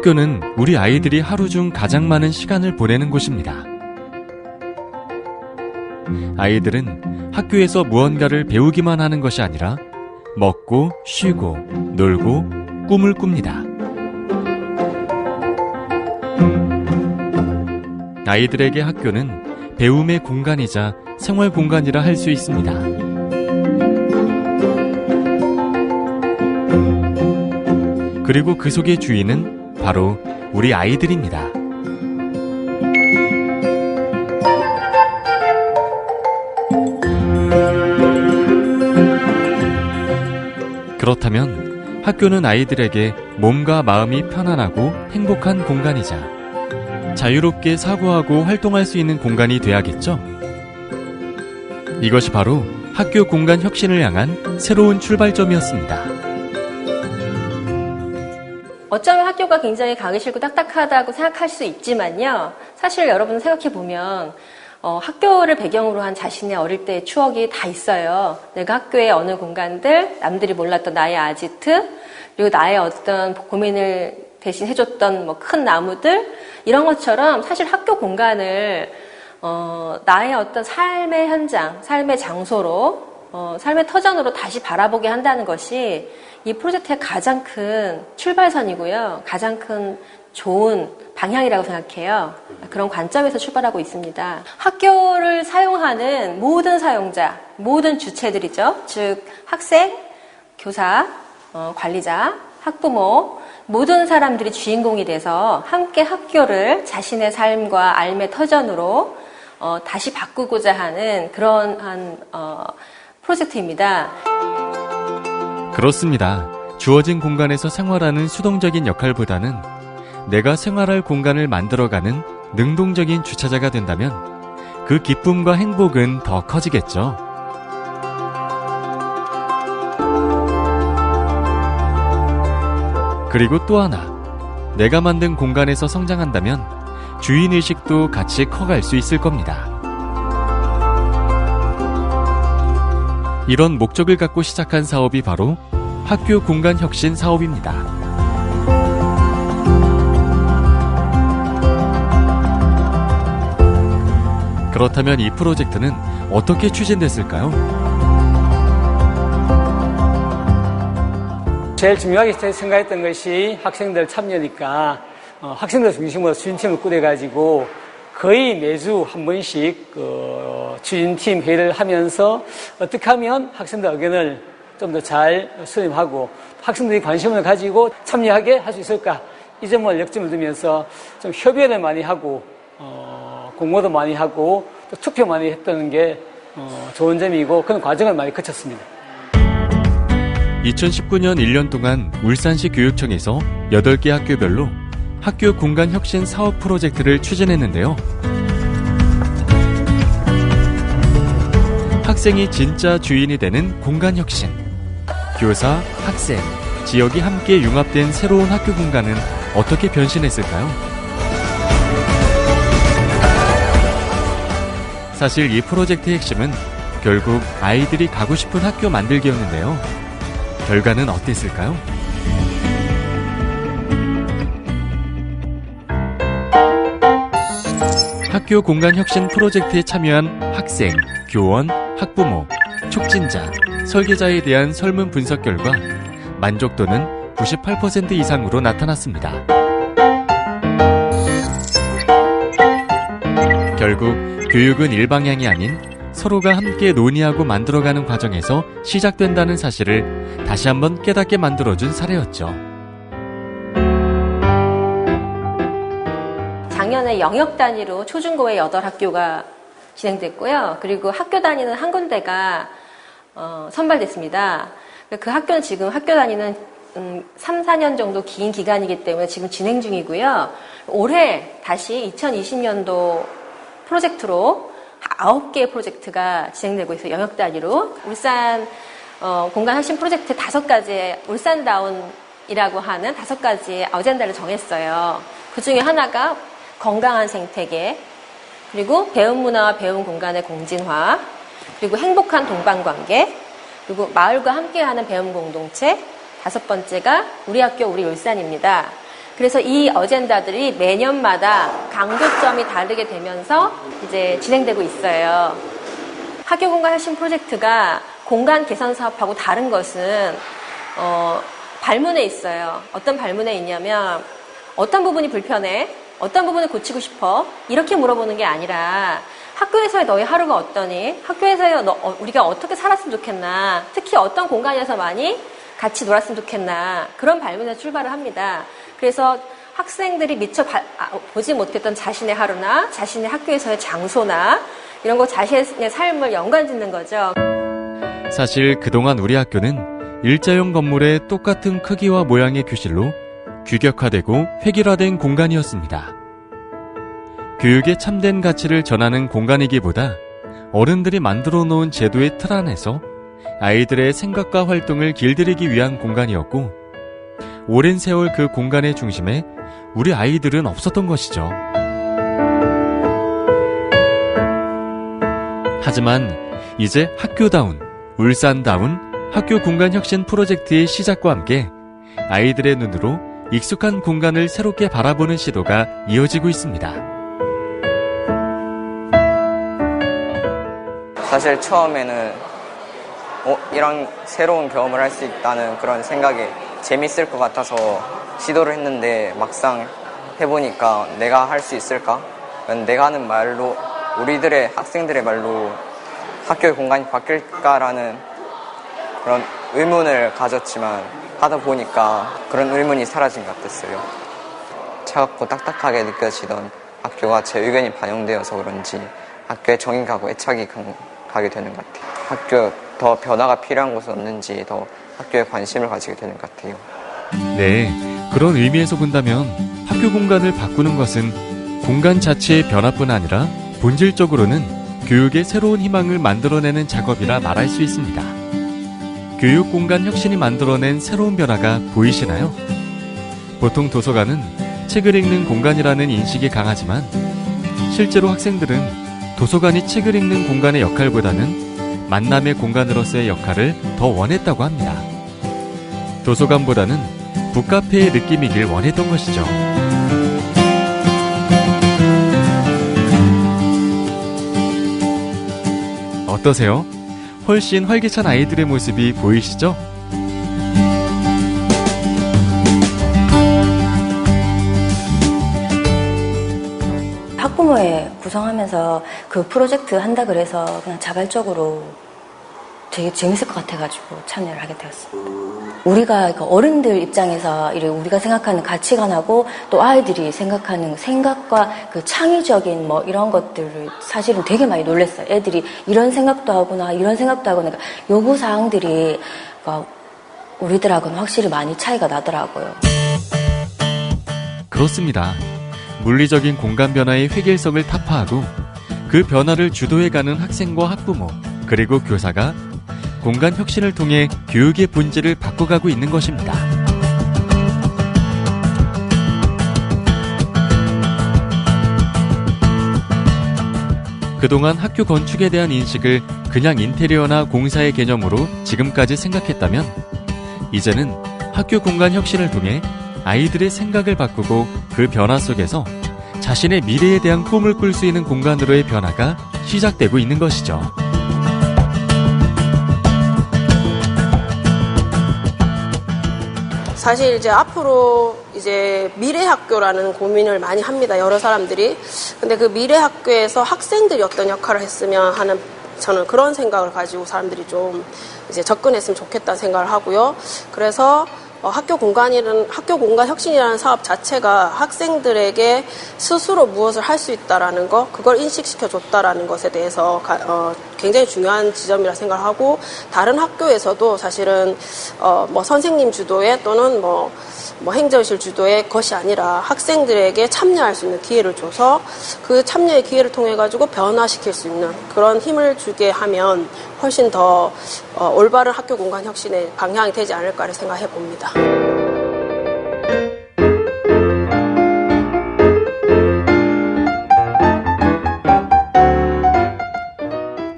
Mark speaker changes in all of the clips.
Speaker 1: 학교는 우리 아이들이 하루 중 가장 많은 시간을 보내는 곳입니다. 아이들은 학교에서 무언가를 배우기만 하는 것이 아니라 먹고 쉬고 놀고 꿈을 꿉니다. 아이들에게 학교는 배움의 공간이자 생활 공간이라 할 수 있습니다. 그리고 그 속의 주인은 바로 우리 아이들입니다. 그렇다면 학교는 아이들에게 몸과 마음이 편안하고 행복한 공간이자 자유롭게 사고하고 활동할 수 있는 공간이 돼야겠죠? 이것이 바로 학교 공간 혁신을 향한 새로운 출발점이었습니다.
Speaker 2: 어쩌면 학교가 굉장히 가기 싫고 딱딱하다고 생각할 수 있지만요. 사실 여러분 생각해 보면 어, 학교를 배경으로 한 자신의 어릴 때의 추억이 다 있어요. 내가 학교의 어느 공간들, 남들이 몰랐던 나의 아지트, 그리고 나의 어떤 고민을 대신 해줬던 뭐 큰 나무들, 이런 것처럼 사실 학교 공간을 어, 나의 어떤 삶의 현장, 삶의 장소로, 어, 삶의 터전으로 다시 바라보게 한다는 것이 이 프로젝트의 가장 큰 출발선이고요. 가장 큰 좋은 방향이라고 생각해요. 그런 관점에서 출발하고 있습니다. 학교를 사용하는 모든 사용자, 모든 주체들이죠. 즉, 학생, 교사, 어, 관리자, 학부모, 모든 사람들이 주인공이 돼서 함께 학교를 자신의 삶과 삶의 터전으로 어, 다시 바꾸고자 하는 그런 한 어, 프로젝트입니다.
Speaker 1: 그렇습니다. 주어진 공간에서 생활하는 수동적인 역할보다는 내가 생활할 공간을 만들어가는 능동적인 주차자가 된다면 그 기쁨과 행복은 더 커지겠죠. 그리고 또 하나, 내가 만든 공간에서 성장한다면 주인의식도 같이 커갈 수 있을 겁니다. 이런 목적을 갖고 시작한 사업이 바로 학교 공간 혁신 사업입니다. 그렇다면 이 프로젝트는 어떻게 추진됐을까요?
Speaker 3: 제일 중요하게 생각했던 것이 학생들 참여니까 어, 학생들 중심으로 주인팀을 꾸려가지고 거의 매주 한 번씩 그 주인팀 회의를 하면서 어떻게 하면 학생들 의견을 좀 더 잘 수렴하고 학생들이 관심을 가지고 참여하게 할 수 있을까 이 점을 역점을 두면서 좀 협의를 많이 하고 어, 공모도 많이 하고 또 투표 많이 했다는 게 어, 좋은 점이고 그런 과정을 많이 거쳤습니다.
Speaker 1: 2019년 1년 동안 울산시 교육청에서 8개 학교별로 학교 공간 혁신 사업 프로젝트를 추진했는데요. 학생이 진짜 주인이 되는 공간 혁신. 교사, 학생, 지역이 함께 융합된 새로운 학교 공간은 어떻게 변신했을까요? 사실 이 프로젝트의 핵심은 결국 아이들이 가고 싶은 학교 만들기였는데요. 결과는 어땠을까요? 학교 공간 혁신 프로젝트에 참여한 학생, 교원, 학부모, 촉진자, 설계자에 대한 설문 분석 결과 만족도는 98% 이상으로 나타났습니다. 결국 교육은 일방향이 아닌 서로가 함께 논의하고 만들어가는 과정에서 시작된다는 사실을 다시 한번 깨닫게 만들어준 사례였죠.
Speaker 2: 작년에 영역 단위로 초중고의 8학교가 진행됐고요. 그리고 학교 단위는 한 군데가 어, 선발됐습니다. 그 학교는 지금 학교 단위는 음, 3, 4년 정도 긴 기간이기 때문에 지금 진행 중이고요. 올해 다시 2020년도 프로젝트로 9개의 프로젝트가 진행되고 있어요. 영역 단위로. 울산 어, 공간 혁신 프로젝트 다섯 가지의 울산다운이라고 하는 다섯 가지의 어젠다를 정했어요. 그 중에 하나가 건강한 생태계, 그리고 배움 문화와 배움 공간의 공진화, 그리고 행복한 동반 관계, 그리고 마을과 함께하는 배움 공동체, 다섯 번째가 우리 학교 우리 울산입니다. 그래서 이 어젠다들이 매년마다 강조점이 다르게 되면서 이제 진행되고 있어요. 학교 공간 혁신 프로젝트가 공간 개선 사업하고 다른 것은 어, 발문에 있어요. 어떤 발문에 있냐면 어떤 부분이 불편해? 어떤 부분을 고치고 싶어? 이렇게 물어보는 게 아니라 학교에서의 너의 하루가 어떠니? 학교에서의 너- 어, 우리가 어떻게 살았으면 좋겠나? 특히 어떤 공간에서 많이 같이 놀았으면 좋겠나? 그런 발문에서 출발을 합니다. 그래서 학생들이 미처 바- 아, 보지 못했던 자신의 하루나 자신의 학교에서의 장소나 이런 거 자신의 삶을 연관 짓는 거죠.
Speaker 1: 사실 그동안 우리 학교는 일자형 건물의 똑같은 크기와 모양의 교실로 규격화되고 획일화된 공간이었습니다. 교육의 참된 가치를 전하는 공간이기보다 어른들이 만들어 놓은 제도의 틀 안에서 아이들의 생각과 활동을 길들이기 위한 공간이었고, 오랜 세월 그 공간의 중심에 우리 아이들은 없었던 것이죠. 하지만 이제 학교다운, 울산다운 학교 공간 혁신 프로젝트의 시작과 함께 아이들의 눈으로 익숙한 공간을 새롭게 바라보는 시도가 이어지고 있습니다.
Speaker 4: 사실 처음에는 어, 이런 새로운 경험을 할 수 있다는 그런 생각에 재밌을 것 같아서 시도를 했는데 막상 해보니까 내가 할 수 있을까? 내가 하는 말로 우리들의 학생들의 말로 학교의 공간이 바뀔까라는 그런 의문을 가졌지만 하다 보니까 그런 의문이 사라진 것 같았어요. 차갑고 딱딱하게 느껴지던 학교가 제 의견이 반영되어서 그런지 학교에 정이 가고 애착이 가- 가게 되는 것 같아요. 학교 더 변화가 필요한 곳은 없는지 더 학교에 관심을 가지게 되는 것 같아요.
Speaker 1: 네, 그런 의미에서 본다면 학교 공간을 바꾸는 것은 공간 자체의 변화뿐 아니라 본질적으로는 교육의 새로운 희망을 만들어내는 작업이라 말할 수 있습니다. 교육 공간 혁신이 만들어낸 새로운 변화가 보이시나요? 보통 도서관은 책을 읽는 공간이라는 인식이 강하지만 실제로 학생들은 도서관이 책을 읽는 공간의 역할보다는 만남의 공간으로서의 역할을 더 원했다고 합니다. 도서관보다는 북카페의 느낌이길 원했던 것이죠. 어떠세요? 훨씬 활기찬 아이들의 모습이 보이시죠?
Speaker 5: 학부모회 구성하면서 그 프로젝트 한다 그래서 그냥 자발적으로 되게 재밌을 것 같아가지고 참여를 하게 되었습니다. 우리가 그 어른들 입장에서 우리가 생각하는 가치관하고 또 아이들이 생각하는 생각과 그 창의적인 뭐 이런 것들을 사실은 되게 많이 놀랐어요. 애들이 이런 생각도 하구나, 이런 생각도 하구나. 그러니까 요구 사항들이 그러니까 우리들하고는 확실히 많이 차이가 나더라고요.
Speaker 1: 그렇습니다. 물리적인 공간 변화의 획일성을 타파하고 그 변화를 주도해가는 학생과 학부모 그리고 교사가 공간 혁신을 통해 교육의 본질을 바꿔가고 있는 것입니다. 그동안 학교 건축에 대한 인식을 그냥 인테리어나 공사의 개념으로 지금까지 생각했다면 이제는 학교 공간 혁신을 통해 아이들의 생각을 바꾸고 그 변화 속에서 자신의 미래에 대한 꿈을 꿀 수 있는 공간으로의 변화가 시작되고 있는 것이죠.
Speaker 6: 사실 이제 앞으로 이제 미래 학교라는 고민을 많이 합니다. 여러 사람들이. 근데 그 미래 학교에서 학생들이 어떤 역할을 했으면 하는 저는 그런 생각을 가지고 사람들이 좀 이제 접근했으면 좋겠다는 생각을 하고요. 그래서 어, 학교 공간이라는 학교 공간 혁신이라는 사업 자체가 학생들에게 스스로 무엇을 할 수 있다라는 거, 그걸 인식시켜 줬다라는 것에 대해서 가- 어, 굉장히 중요한 지점이라 생각을 하고 다른 학교에서도 사실은 어, 뭐 선생님 주도의 또는 뭐, 뭐 행정실 주도의 것이 아니라 학생들에게 참여할 수 있는 기회를 줘서 그 참여의 기회를 통해 가지고 변화시킬 수 있는 그런 힘을 주게 하면 훨씬 더 어, 올바른 학교 공간 혁신의 방향이 되지 않을까를 생각해 봅니다.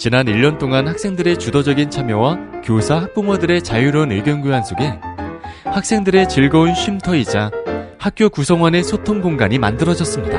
Speaker 1: 지난 1년 동안 학생들의 주도적인 참여와 교사, 학부모들의 자유로운 의견 교환 속에 학생들의 즐거운 쉼터이자 학교 구성원의 소통 공간이 만들어졌습니다.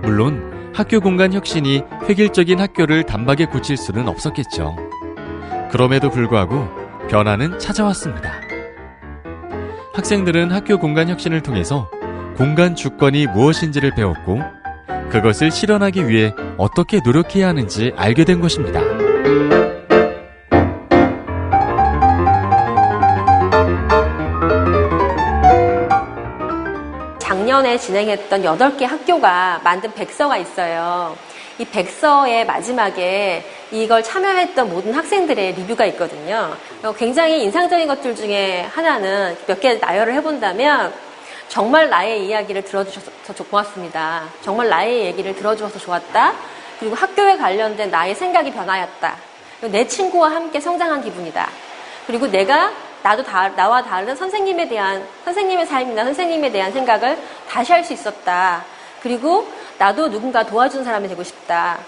Speaker 1: 물론 학교 공간 혁신이 획일적인 학교를 단박에 고칠 수는 없었겠죠. 그럼에도 불구하고 변화는 찾아왔습니다. 학생들은 학교 공간 혁신을 통해서 공간 주권이 무엇인지를 배웠고 그것을 실현하기 위해 어떻게 노력해야 하는지 알게 된 것입니다.
Speaker 2: 작년에 진행했던 8개 학교가 만든 백서가 있어요. 이 백서의 마지막에 이걸 참여했던 모든 학생들의 리뷰가 있거든요. 어, 굉장히 인상적인 것들 중에 하나는 몇 개 나열을 해본다면 정말 나의 이야기를 들어주셔서 고맙습니다. 정말 나의 얘기를 들어주셔서 좋았다. 그리고 학교에 관련된 나의 생각이 변하였다. 내 친구와 함께 성장한 기분이다. 그리고 내가 나도 다, 나와 다른 선생님에 대한 선생님의 삶이나 선생님에 대한 생각을 다시 할 수 있었다. 그리고 나도 누군가 도와주는 사람이 되고 싶다.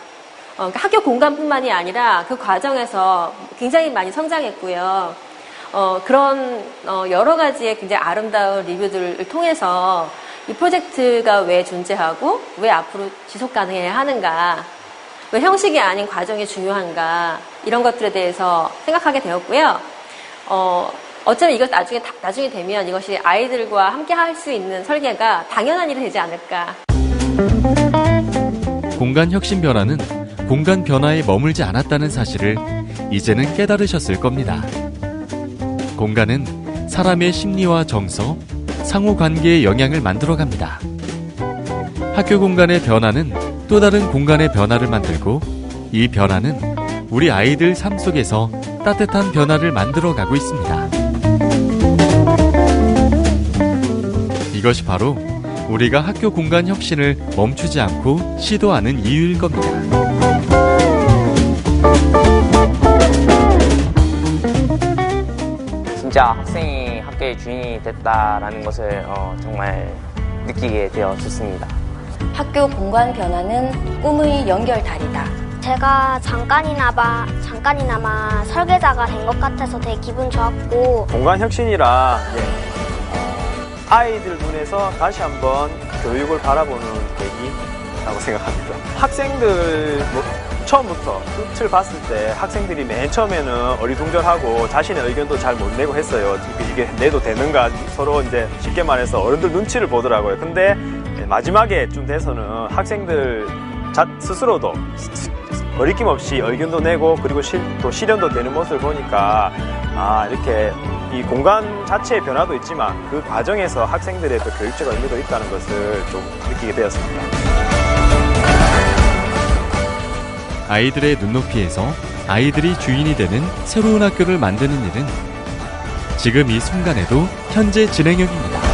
Speaker 2: 어, 그러니까 학교 공간뿐만이 아니라 그 과정에서 굉장히 많이 성장했고요. 어, 그런 어, 여러 가지의 굉장히 아름다운 리뷰들을 통해서 이 프로젝트가 왜 존재하고 왜 앞으로 지속 가능해야 하는가, 왜 형식이 아닌 과정이 중요한가 이런 것들에 대해서 생각하게 되었고요. 어, 어쩌면 이것 나중에 다- 나중에 되면 이것이 아이들과 함께 할 수 있는 설계가 당연한 일이 되지 않을까.
Speaker 1: 공간 혁신 변화는 공간 변화에 머물지 않았다는 사실을 이제는 깨달으셨을 겁니다. 공간은 사람의 심리와 정서, 상호 관계에 영향을 만들어 갑니다. 학교 공간의 변화는 또 다른 공간의 변화를 만들고 이 변화는 우리 아이들 삶 속에서 따뜻한 변화를 만들어 가고 있습니다. 이것이 바로 우리가 학교 공간 혁신을 멈추지 않고 시도하는 이유일 겁니다.
Speaker 7: 진짜 학생이 학교의 주인이 됐다라는 것을 어, 정말 느끼게 되었습니다.
Speaker 5: 학교 공간 변화는 꿈의 연결다리다.
Speaker 8: 제가 잠깐이나마 잠깐이나마 설계자가 된 것 같아서 되게 기분 좋았고
Speaker 9: 공간 혁신이라 예, 어, 아이들 눈에서 다시 한번 교육을 바라보는 계기라고 생각합니다. 학생들 뭐 처음부터 끝을 봤을 때 학생들이 맨 처음에는 어리둥절하고 자신의 의견도 잘 못 내고 했어요. 이게 내도 되는가 서로 이제 쉽게 말해서 어른들 눈치를 보더라고요. 근데 예, 마지막에 좀 돼서는 학생들 자, 스스로도 거리낌 없이 의견도 내고 그리고 실, 또 실현도 되는 모습을 보니까 아 이렇게 이 공간 자체의 변화도 있지만 그 과정에서 학생들의 또 교육적 의미도 있다는 것을 좀 느끼게 되었습니다.
Speaker 1: 아이들의 눈높이에서 아이들이 주인이 되는 새로운 학교를 만드는 일은 지금 이 순간에도 현재 진행형입니다.